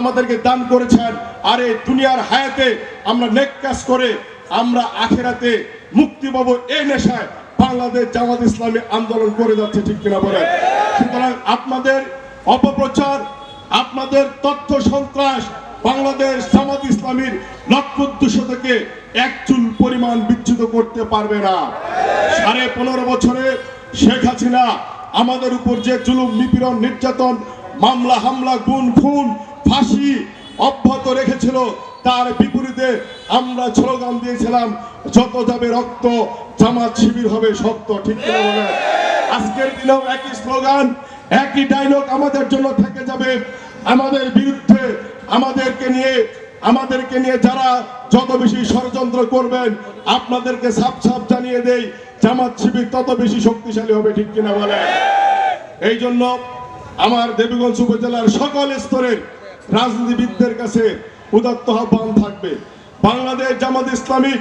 আমাদেরকে দান করেছেন। আর এই দুনিয়ার হায়াতে আমরা নেক কাজ করে আমরা আখেরাতে মুক্তি পাবো এই নেশায় বাংলাদেশ জামাত ইসলামী আন্দোলন করে যাচ্ছে, ঠিক কিনা বলেন? সুতরাং আপনাদের অপপ্রচার, আপনাদের তথ্য সন্ত্রাস বাংলাদেশ জামাত ইসলামীর লক্ষ্য উদ্দেশ্য থেকে এক চুল পরিমাণ বিচ্যুত করতে পারবে না। সাড়ে পনেরো বছরে শেখ হাসিনা আমাদের উপর যে জুলুম, নিপীড়ন, নির্যাতন, মামলা, হামলা গুণ খুন ফাঁসি অব্যাহত রেখেছিল। তার বিপরীতে আমরা স্লোগান দিয়েছিলাম, যত যাবে রক্ত, জামাত শিবির হবে সত্য ঠিক বলেন আজকের দিনেও একই স্লোগান, একই ডায়লগ আমাদের জন্য থেকে যাবে। আমাদের বিরুদ্ধে আমাদেরকে নিয়ে আমাদেরকে নিয়ে যারা যত বেশি ষড়যন্ত্র করবেন, আপনাদেরকে সাপ সাপ জানিয়ে দেই, জামাত শিবির তত বেশি শক্তিশালী হবে, ঠিক কিনা বলে? এই জন্য আমার দেবীগঞ্জ উপজেলার সকল স্তরের রাজনীতিবিদদের কাছে উদাত্ত আহ্বান থাকবে। বাংলাদেশ জামাত ইসলামী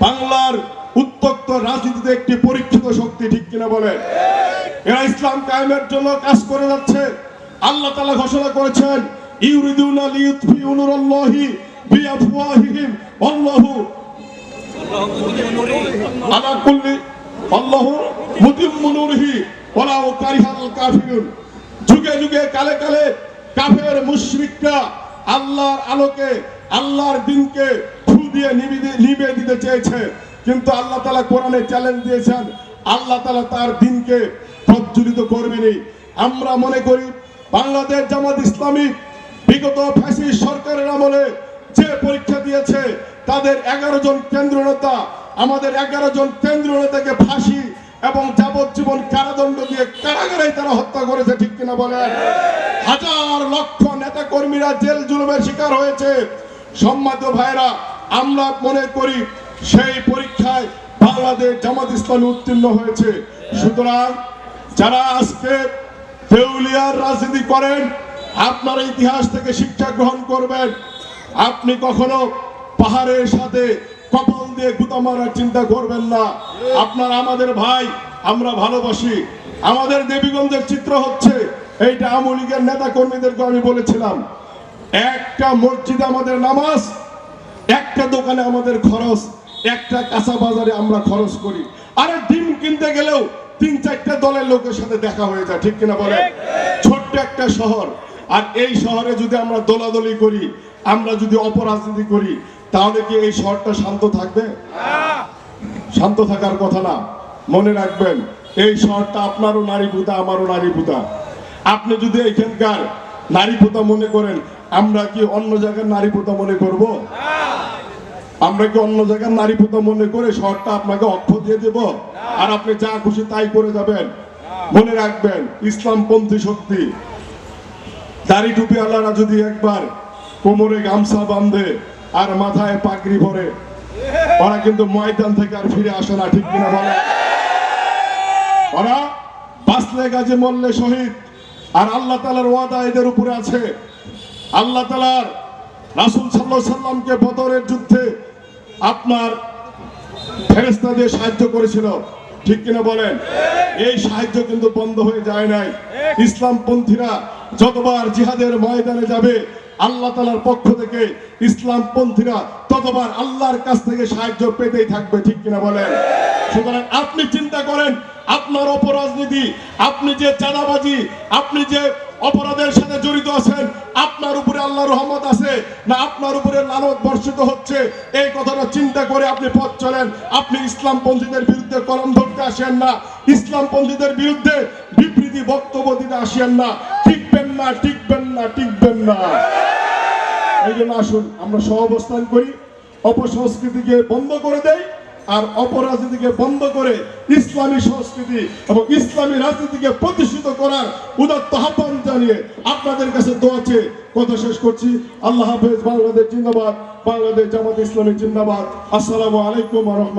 বাংলার উত্তক্ত রাজনীতিতে একটি পরীক্ষিত শক্তি ঠিক কিনা বলেন? এরা ইসলাম কায়েমের জন্য কাজ করে যাচ্ছে। আল্লাহ তাআলা ঘোষণা করেছেন যুগে যুগে কালে কালে কাফের মুশরিকরা আল্লাহর আলোকে, আল্লাহর দিনকে ফু দিয়ে নিভিয়ে দিতে চেয়েছে। কিন্তু আল্লাহ তাআলা কোরআনে চ্যালেঞ্জ দিয়েছেন, আল্লাহ তাআলা তার দিনকে প্রজ্বলিত করবেনই। আমরা মনে করি, বাংলাদেশ জামাত ইসলামী বিগত ফ্যাসিস্ট সরকারের আমলে যে পরীক্ষা দিয়েছে, তাদের এগারো জন কেন্দ্র নেতা আমাদের এগারো জন কেন্দ্র নেতাকে ফাঁসি এবং যাবজ্জীবন কারাদণ্ড দিয়ে কারাগারে তারা হত্যা করেছে, ঠিক কিনা বলেন? হাজার লক্ষ নেতা কর্মীরা জেল জুলুমের শিকার হয়েছে। সম্মানিত ভাইরা, আমরা মনে করি সেই পরীক্ষায় বাংলাদেশ জামাত ইসলামী উত্তীর্ণ হয়েছে। সুতরাং যারা আজকে দেউলিয়ার রাজনীতি করেন, আপনারা ইতিহাস থেকে শিক্ষা গ্রহণ করবেন। আপনি কখনো পাহাড়ের সাথে কপাল দিয়ে গুতা মারার চিন্তা করবেন না। আপনার আমাদের ভাই, আমরা ভালোবাসি। আমাদের দেবীগঞ্জের চিত্র হচ্ছে, এইটা আওয়ামী লীগের নেতা কর্মীদেরকে আমি বলেছিলাম। একটা মসজিদে আমাদের নামাজ, একটা দোকানে আমাদের খরচ, একটা কাঁচা বাজারে আমরা খরচ করি। আরে ডিম কিনতে গেলেও তিন চারটা দলের লোকের সাথে দেখা হয়ে যায়, ঠিক কিনা বলে ছোট্ট একটা শহর। আর এই শহরে যদি আমরা দোলাদলি করি, আমরা যদি অপরাজনীতি করি তাহলে কি এই শহরটা শান্ত থাকবে? শান্ত থাকার কথা না, মনে রাখবেন, এই শহরটা আপনারও নারী পুতা আমারও নারী পুতা আপনি যদি এখানকার নারী পুতা মনে করেন, আমরা কি অন্য জায়গার নারী পুতা মনে করব? আমরা কি অন্য জায়গার নারী পুতা মনে করে শহরটা আপনাকে অক্ষ দিয়ে দেব? আর আপনি যা খুশি তাই করে যাবেন। মনে রাখবেন, ইসলামপন্থী শক্তি। দাড়ি টুপি আলারা যদি একবার কোমরে গামছা বাঁধে আর মাথায় পাগড়ি ভরে। ওরা কিন্তু ময়দান থেকে আর ফিরে আসে না, ঠিক কিনা বলে? ওরা বাঁচলে গাজে, মরলে শহীদ। আর আল্লাহ তালার ওয়াদা এদের উপরে আছে। আল্লাহ তালার রাসুল সাল্লাহ সাল্লামকে বদরের যুদ্ধে আপনার ফেরেস্তা দিয়ে সাহায্য করেছিল। ঠিক কিনা বলেন? এই সাহায্য কিন্তু বন্ধ হয়ে যায় নাই। ইসলামপন্থীরা যতবার জিহাদের ময়দানে যাবে আল্লাহ তালার পক্ষ থেকে ইসলামপন্থীরা ততবার আল্লাহর কাছ থেকে সাহায্য পেতেই থাকবে, ঠিক কিনা বলেন? সুতরাং আপনি চিন্তা করেন, আপনার অপরাজনীতি, আপনি যে চাঁদাবাজি, আপনি যে অপরাধের সাথে জড়িত আছেন, আপনার উপরে আল্লাহর রহমত আছে না আপনার উপরে লালত বর্ষিত হচ্ছে? এই কথাটা চিন্তা করে আপনি পথ চলেন। আপনি ইসলাম পন্থীদের বিরুদ্ধে কলম ধরতে আসেন না। ইসলাম পন্থীদের বিরুদ্ধে বিবৃতি বক্তব্য দিতে আসেন না। টিকবেন না টিকবেন না টিকবেন না। এই জন্য আসুন, আমরা সহাবস্থান করি, অপসংস্কৃতিকে বন্ধ করে দেই, আর অপরাজনীতিকে বন্ধ করে ইসলামী সংস্কৃতি এবং ইসলামী রাজনীতিকে প্রতিষ্ঠিত করার উদাত্ত আহ্বান জানিয়ে আপনাদের কাছে দোয়াছে কথা শেষ করছি। আল্লাহ হাফেজ, বাংলাদেশ জিন্দাবাদ, বাংলাদেশ জামাত ইসলামী জিন্দাবাদ। আসসালামু আলাইকুম রহমতুল্লাহ।